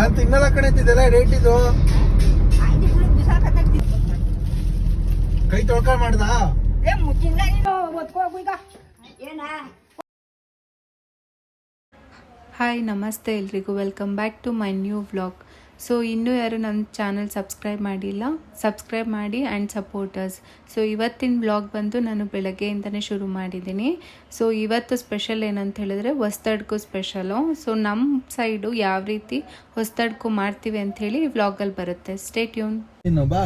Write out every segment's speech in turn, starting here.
ನಾನ್ ತಿನ್ನಲ್ಲ ಕಣೆ ಅಂತಿದ್ದೆಲ್ಲ ರೇಟ್ ಇದು. ಕೈ ತೊಳ್ಕೊಂಡ್ ಮಾಡ್ದ? ಹಾಯ್ ನಮಸ್ತೆ ಎಲ್ರಿಗೂ. Welcome back to my new vlog so ಇನ್ನೂ ಯಾರು ನಮ್ಮ ಚಾನಲ್ ಸಬ್ಸ್ಕ್ರೈಬ್ ಮಾಡಿಲ್ಲ ಸಬ್ಸ್ಕ್ರೈಬ್ ಮಾಡಿ ಆ್ಯಂಡ್ ಸಪೋರ್ಟರ್ಸ್ ಸೊ ಇವತ್ತಿನ ಬ್ಲಾಗ್ ಬಂದು ನಾನು ಬೆಳಗ್ಗೆಯಿಂದನೇ ಶುರು ಮಾಡಿದ್ದೀನಿ. ಸೊ ಇವತ್ತು ಸ್ಪೆಷಲ್ ಏನಂತ ಹೇಳಿದ್ರೆ ಹೊಸ್ತಡ್ಕು ಸ್ಪೆಷಲು ಸೊ ನಮ್ಮ ಸೈಡು ಯಾವ ರೀತಿ ಹೊಸ್ತಡ್ಕು ಮಾಡ್ತೀವಿ ಅಂತ ಹೇಳಿ ಈ ವ್ಲಾಗಲ್ಲಿ ಬರುತ್ತೆ. ಸ್ಟೇ ಟ್ಯೂನ್ ಇನ್ನು ಬಾ.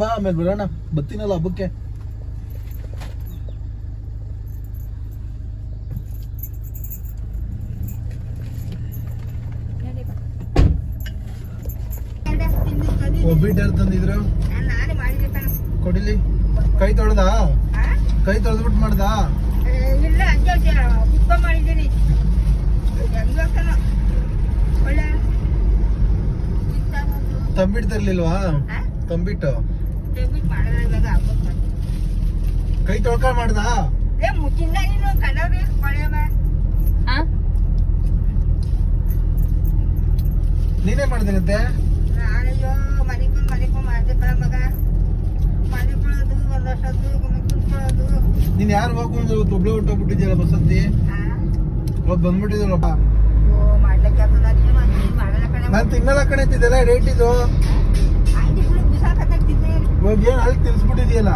ಬಾ ಆಮೇಲೆ ಬಿಡೋಣ ಬತ್ತಿನಲ್ಲ ಹಬ್ಬಕ್ಕೆ. ಒಬ್ಬಿಟ್ಟು ಯಾರು ತಂದಿದ್ರು? ಕೊಡಿಲಿ. ಕೈ ತೊಳ್ದ? ಆ? ಕೈ ತೊಳೆದ್ಬಿಟ್ಟು ಮಾಡ್ದ. ತಂಬಿಟ್ಟು ತರ್ಲಿಲ್ವಾ? ತಂಬಿಟ್ಟು. ಕೈ ತೊಳ್ಕ ಮಾಡ್ದ? ನೀನೇ ಮಾಡ್ದೇನಂತೆ ನೀನ್ ಯಾರು ಹೋಗ್ಕೊಂಡು ಒಬ್ಳೆ ಹೊಟ್ಟೋಗ್ಬಿಟ್ಟಿದ್ಯಲ್ಲ ಬಸಂತಿ? ಒಬ್ಬ ಬಂದ್ಬಿಟ್ಟಿದ್ರಪ್ಪ ನೀನು? ತಿನ್ನಲ್ಲ ಕಣೆ ಅಂತಿದ್ದೆಲ್ಲ ರೇಟ್ ಇದು? ಇವಾಗ ಏನ್ ಅಲ್ಲಿ ತಿನ್ಸ್ಬಿಟ್ಟಿದ್ಯಲ್ಲ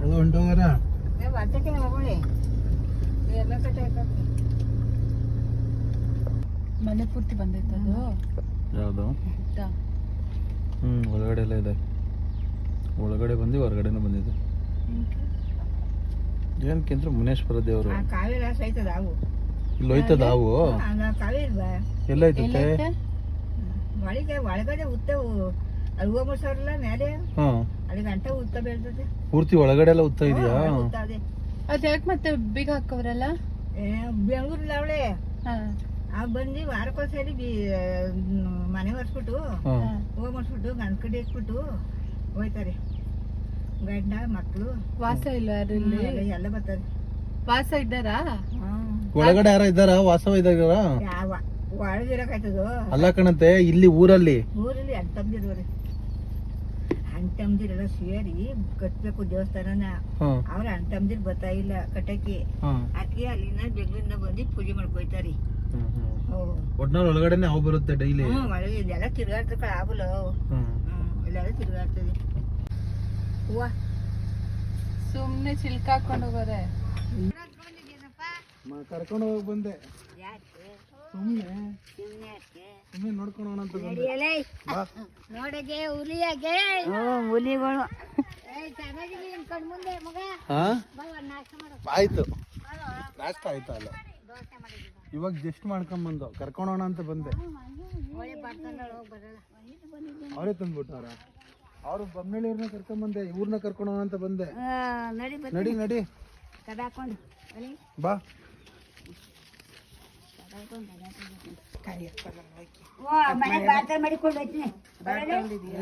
ಅದು ಹೊಂಟೋಗಾರ? ಎಲ್ಲ ಮನೆ ಪೂರ್ತಿ ಬಂದೈತೆ ಅದು? ಯಾವುದು? ಒಳಗಡೆ ಎಲ್ಲ ಇದೆ. ಒಳಗಡೆ ಬಂದು ಹೊರಗಡೆನೂ ಬಂದಿದೆ. ಏನಕ್ಕಿಂತ ಮುನೇಶ್ವರ ದೇವರು? ಇಲ್ಲಿ ಹೋಯ್ತದ ಹಾವು ಕಾವೇ ಇಲ್ವಾ ಎಲ್ಲೈತತೆ ಒಳಗೆ ಒಳಗಡೆ ಉತ್ತವು ಅಲ್ಲಿ ಮೊಸರಲ್ಲ ಮೇಲೆ ಹಾ. ಅಲ್ಲಿ ಗಂಟೆ ಉತ್ತ ಪೂರ್ತಿ ಒಳಗಡೆ ಎಲ್ಲ ಉತ್ತಾ ಇದೆಯಾ? ಉತ್ತ ಅದೇ. ಯಾಕೆ ಮತ್ತೆ ಬೀಗ ಹಾಕೋರಲ್ಲ ಏ ಬೆಂಗಳೂರಲ್ಲಿ ಅವಳೆ. ಆ ಬಂದು ವಾರಕ್ಕೊಂದ್ಸರಿ ಬಿ ಮನೆ ಒರೆಸ್ಬಿಟ್ಟು ಹಾ. ಹೂವು ಮಾಡಿಸ್ಬಿಟ್ಟು ಗಂಡ ಕಡೆ ಇಟ್ಬಿಟ್ಟು ಹೋಯ್ತಾರೆ. ಗಂಡ ಮಕ್ಕಳು ವಾಸ ಇಲ್ಲ ಯಾರು ಇಲ್ಲಿ? ಎಲ್ಲ ಬರ್ತಾರೆ. ವಾಸ ಇದ್ದಾರಾ. ಒಳಗಡೆ ಯಾರ ಇದ್ದಾರ? ವಾಸ ಇದ್ದಾರ ಯಾವ ಒಳಗಿರಕಾಯ್ತದೋ ಅಲ್ಲ ಕಣಂತೆ ಇಲ್ಲಿ ಊರಲ್ಲಿ. ಊರಲ್ಲಿ ಅಂಟಮ್ದಿರೋರಿ ಅಂಟಮ್ದಿರೆಲ್ಲ ಸೇರಿ ಕಟ್ಬೇಕು ದೇವಸ್ಥಾನನ. ಅವ್ರ ಅವ್ರ ಅಂಟಮ್ದಿರ್ ಬರ್ತಾ ಇಲ್ಲ ಕಟ್ಟಕ್ಕೆ. ಆಕೆ ಅಲ್ಲಿನ ಅಲ್ಲಿಂದ ಬೆಂಗಳೂರಿಂದ ಬಂದು ಪೂಜೆ ಮಾಡ್ಕೊಯ್ತಾರಿ. ಒಟ್ನಲ್ಲಿ ಒಳಗಡೆನೆ ಹಾವು ಬರುತ್ತೆ ಡೈಲಿ. ಒಳಗೆ ಇದೆಲ್ಲ ತಿರ್ಗಾಡ್ತಕ್ಕ ಆಗಲ್ಲ ಹ್ಮ್. ತಿರುಗಾಡ್ತದೆ ತಿರ್ಗಾಡ್ತದೆ. ಹೂವ. ಸುಮ್ನೆ ಚಿಲ್ಕಾಕೊಂಡು ಹೋಗೋದೆ. ಕರ್ಕೊಂಡು ಹೋಗಿ ಬಂದೆ. ಯಾಕೆ? ಸುಮ್ಮನೆ ಸುಮ್ಮನೆ ಹೋಗೋಣ ಅಂತ ಬಂದೆ. ನೋಡಗೆ ಹುಲಿಯಾಗೆ? ಹುಲಿಗಳು. ಆಯ್ತು. ನಾಷ್ಟ ಆಯ್ತಾ ಅಲ್ಲ? ಇವಾಗ ಜಸ್ಟ್ ಮಾಡ್ಕೊಂಡ್ ಬಂದು ಕರ್ಕೊಂಡೋಣ ಅಂತ ಬಂದೆ. ಅವರೇ ತಂದ್ಬಿಟ್ಟಾರ? ಅವ್ರು ಬೊಮ್ಮನಳ್ಳಿಯವ್ರನ್ನ ಕರ್ಕೊಂಡ್ ಬಂದೆ ಇವ್ರನ್ನ ಕರ್ಕೊಂಡೋಣ ಅಂತ ಬಂದೆ. ನಡಿ ನಡಿ ಬಾ.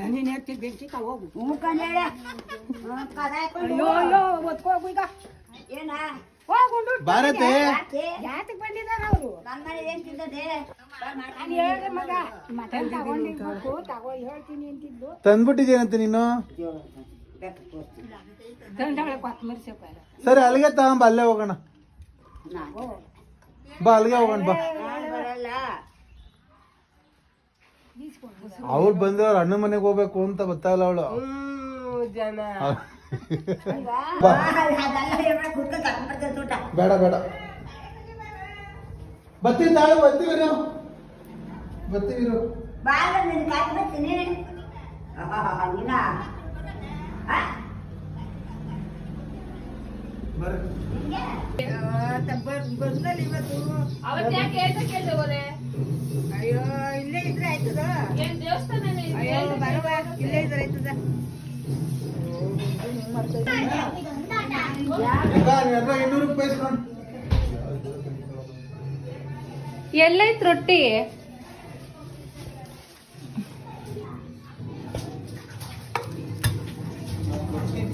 ನೀನ್ ಹೇಳ್ತಿ ಬೆಂಕಿ ಹೋಗು ಅಯ್ಯೋ ಒತ್ಕೋಗು ಈಗ ಏನ ಯಾತಕ್ ಬಂದಿದಾರ ಅವರು ತಿಂದದೆ ಮಗ ಮಟನ್ ತಗೊಂಡಿರ್ಬೇಕು ನೀನು? ಸರಿ, ಅಲ್ಲಿಗೆ ತಗೊಂಬ, ಅಲ್ಲೇ ಹೋಗೋಣ. ಬಾ ಅಲ್ಲಿಗೆ ಹೋಗೋಣ ಬಾ. ಅವ್ರು ಬಂದವ್ರು ಅಣ್ಣ ಮನೆಗೆ ಹೋಗ್ಬೇಕು ಅಂತ ಗೊತ್ತಾಗಲ್ಲ ಅವಳು. ಬೇಡ ಬೇಡ. ಬರ್ತೀವಿ ತಾಳು ಬರ್ತೀವಿ ನಾವು. ಬರ್ತೀವಿ ಹಾ ಬಾಳ ನಿನ್? ಇನ್ನ ಬರ್ತೀನಿ ನೀನ ಹೇಳ್ತಾ ಅಯ್ಯೋ ಇಲ್ಲೇ ಇದ್ರೆ ಆಯ್ತದ? ಅಯ್ಯೋ ಬರವ ಇಲ್ಲೇ ಇದ್ರೆ ಆಯ್ತದ? ಎಲ್ಲೈತ್ ರೊಟ್ಟಿ.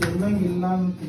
ತಿನ್ನಂಗಿಲ್ಲ ಅಂತ